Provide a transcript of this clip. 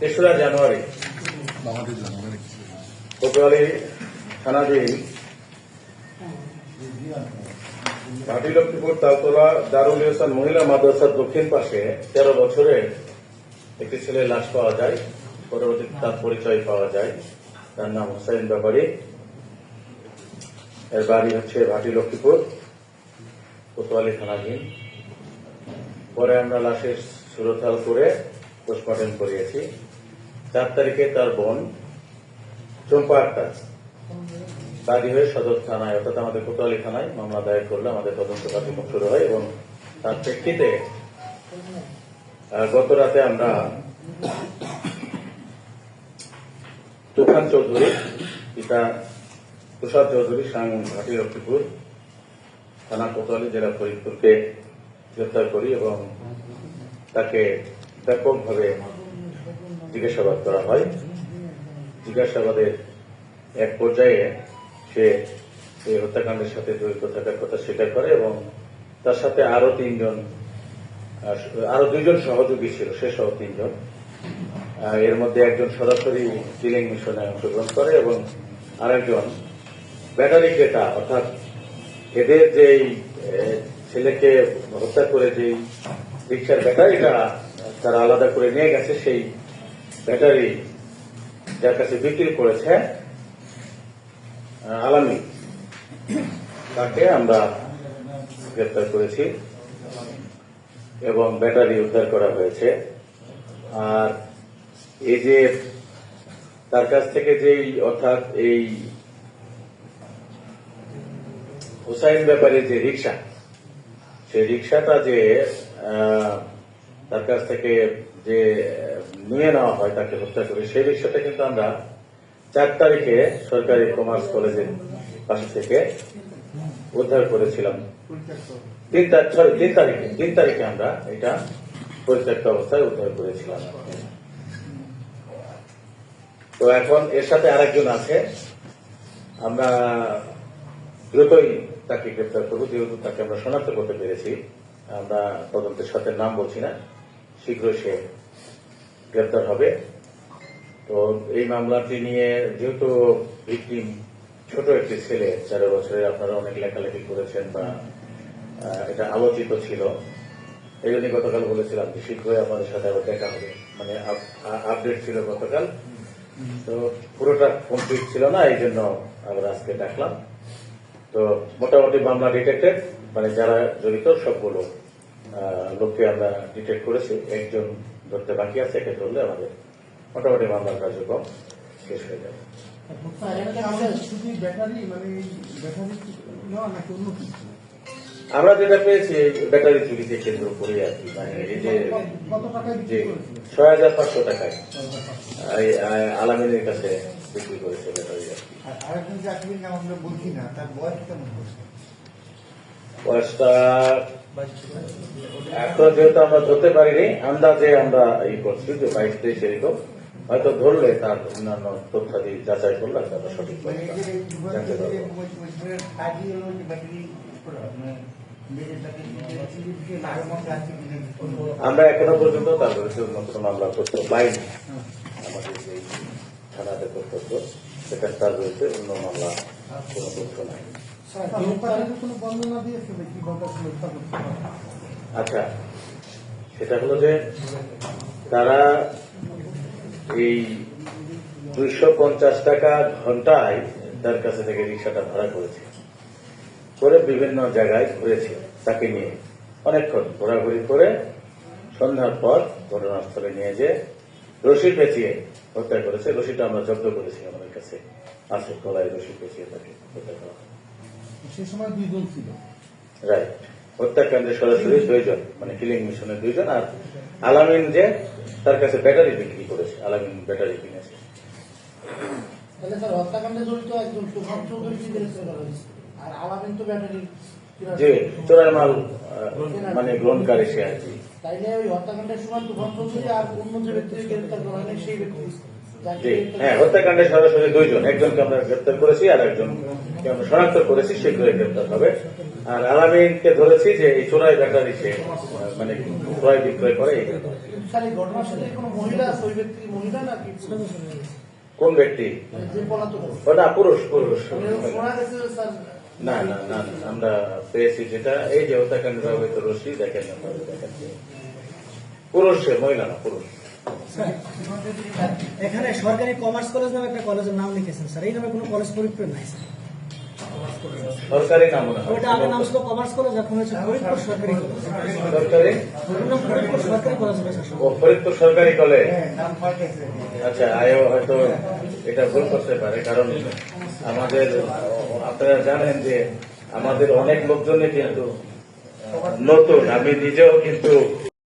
তেসরা জানুয়ারি। কোতোয়ালি থানাধীন ঘাটি লক্ষ্মীপুর তালতলা দারুল ইহসান মহিলা মাদ্রাসার দক্ষিণ পাশে তেরো বছরের একটি ছেলের লাশ পাওয়া যায়। পরবর্তীতে তার পরিচয় পাওয়া যায়। তার নাম হোসাইন ব্যাপারী। এর বাড়ি হচ্ছে ভাটি লক্ষ্মীপুর কোতোয়ালি থানাধীন পরে আমরা লাশের সুরতাল করে পোস্টমর্টম করিয়েছি। চার তারিখে তার বোন চম্পা আক্তার বাদী হয়ে সদর থানায়, অর্থাৎ আমাদের কোতোয়ালি থানায় মামলা দায়ের করলে আমাদের তদন্ত কার্যক্রম শুরু হয় এবং তার প্রেক্ষিতে গত রাতে আমরা তুফান চৌধুরী, পিতা তুষার চৌধুরী সাং ঘাটি, লক্ষ্মীপুর থানা কোতোয়ালি, জেলা ফরিদপুরকে গ্রেফতার করি এবং তাকে ব্যাপকভাবে জিজ্ঞাসাবাদ করা হয়। জিজ্ঞাসাবাদের এক পর্যায়ে সে এই হত্যাকাণ্ডের সাথে জড়িত থাকার কথা স্বীকার করে এবং তার সাথে আরও তিনজন আরও দুইজন সহযোগী ছিল, সে সহ তিনজন। এর মধ্যে একজন সরাসরি চিলিং মিশনে অংশগ্রহণ করে এবং আরেকজন ব্যাটারি ক্রেতা, অর্থাৎ এদের যেই ছেলেকে হত্যা করে যেই রিক্সার ব্যাটারিটা তারা আলাদা করে নিয়ে গেছে, সেই ব্যাটারি যার কাছে বিক্রি করেছে আলামি। তাকে আমরা গ্রেপ্তার করেছি এবং ব্যাটারি উদ্ধার করা হয়েছে। আর এই যে তার কাছ থেকে যেই, অর্থাৎ এই হুসাইন ব্যাপারে যে রিক্সা সেই রিক্সাটা যে তার কাছ থেকে যে নিয়ে নেওয়া হয়, তাকে হত্যা করে, সেই বিষয়টা কিন্তু আমরা চার তারিখে সরকারি কমার্স কলেজের পাশে থেকে উদ্ধার করেছিলাম। তিন তারিখ, তিন তারিখে আমরা এটা পরিত্যক্ত অবস্থায় উদ্ধার করেছিলাম। তো এখন এর সাথে আরেকজন আছে, আমরা দ্রুতই তাকে গ্রেপ্তার করব, যেহেতু তাকে আমরা শনাক্ত করতে পেরেছি, আমরা তদন্তের সাথে নাম বলছি না। শীঘ্রই সে গ্রেপ্তার হবে। তো এই মামলাটি নিয়ে যেহেতু ভিকটিম ছোট একটি ছেলে, চার বছরের, আপনারা অনেক লেখালেখি করেছেন বা এটা আলোচিত ছিল। এই জন্য গতকাল বলেছিলাম যে শীঘ্রই আমাদের সাথে আবার দেখা হবে। মানে আপডেট ছিল গতকাল। তো পুরোটা কমপ্লিট ছিল না, এই জন্য আবার আজকে ডাকলাম তো মোটামুটি মামলা ডিটেক্টেড মানে যারা জড়িত সবগুলো লোককে আমরা ডিটেক্ট করেছি। একজন ধরতে বাকি আছে একে ধরলে আমাদের মোটামুটি মামলার কার্যক্রম শেষ হয়ে যাবে। আমরা যেটা পেয়েছি ব্যাটারি চুরিকে কেন্দ্র করে আর কি মানে এই যে ছয় হাজার পাঁচশো টাকায় আলামিনের কাছে বিক্রি করেছে ব্যাটারি আর কি। বয়সটা এখন যেহেতু আমরা ধরতে পারিনি, আন্দাজে আমরা এই করছি যে বাইশ তেইশ এরকম। হয়তো ধরলে তার অন্যান্য তথ্যাদি যাচাই করলে আমরা সঠিক আমরা এখনও পর্যন্ত তার বিরুদ্ধে কোনো মামলা করতে পাইনি আমাদের যে থানাতে কর্তব্য, সেখানে তার বিরুদ্ধে অন্য মামলা কোনো তথ্য নাই। আচ্ছা সেটা হলো যে তারা এই দুইশো পঞ্চাশ টাকা ঘন্টায় তার কাছে থেকে রিক্সাটা ভাড়া করেছে। করে বিভিন্ন জায়গায় ঘুরেছে তাকে নিয়ে। অনেকক্ষণ ঘোরাঘুরি করে সন্ধ্যার পর ঘটনাস্থলে নিয়ে যে রশি পেঁচিয়ে হত্যা করেছে। রশিটা আমরা জব্দ করেছি আমাদের কাছে। আছে গলায় রশি পেঁচিয়ে তাকে হত্যা করা হয়। সে সময় দুইজন ছিল। রাইট হত্যাকাণ্ডে সরাসরি দুইজন মানে কিলিং মিশনের দুইজন আর আলামিন যে তার কাছে ব্যাটারি বিক্রি করেছে আলামিন ব্যাটারি কিনেছে। তাহলে স্যার হত্যাকাণ্ডে জড়িত একজন সুভাষ চৌধুরীকে গ্রেফতার করা হয়েছে আর আলামিন তো ব্যাটারি যে মাল মানে গ্রহণকারী সে আর কি। তাইলে ওই হত্যাকাণ্ডের সময় তুফান চৌধুরী আর অন্য যে ব্যক্তিকে গ্রেফতার করা হয়নি সেই ব্যক্তি হ্যাঁ হত্যাকাণ্ডে সরাসরি দুইজন একজনকে আমরা গ্রেপ্তার করেছি আর একজনকে আমরা শনাক্ত করেছি শীঘ্রই গ্রেপ্তার হবে। আর আলামিনকে ধরেছি যে এই চোরাই ব্যাটারি সে মানে ক্রয় বিক্রয় করে কোনো ব্যক্তি ব্যক্তি? মানে পুরুষ পুরুষ। মানে না না না না, আমরা পেয়েছি যেটা এই যে হত্যাকাণ্ড ব্যবহৃত রশি দেখেন পুরুষ মহিলা না পুরুষ। এখানে সরকারি কমার্স কলেজ নামে একটা কলেজের নাম লিখেছেন স্যার। এই নামে কোনো কলেজ ফরিদপুর নাই স্যার। সরকারি নাম আগে নাম ছিল কমার্স কলেজ এখন হচ্ছে ফরিদপুর সরকারি কলেজ। সরকারি? ফরিদপুর সরকারি কলেজ ও ফরিদপুর সরকারি কলেজ? হ্যাঁ, আচ্ছা আয়ও হয়তো এটা ভুল করতে পারে কারণ আমাদের আপনারা জানেন যে আমাদের অনেক লোকজনই কিন্তু নতুন। আমি নিজেও কিন্তু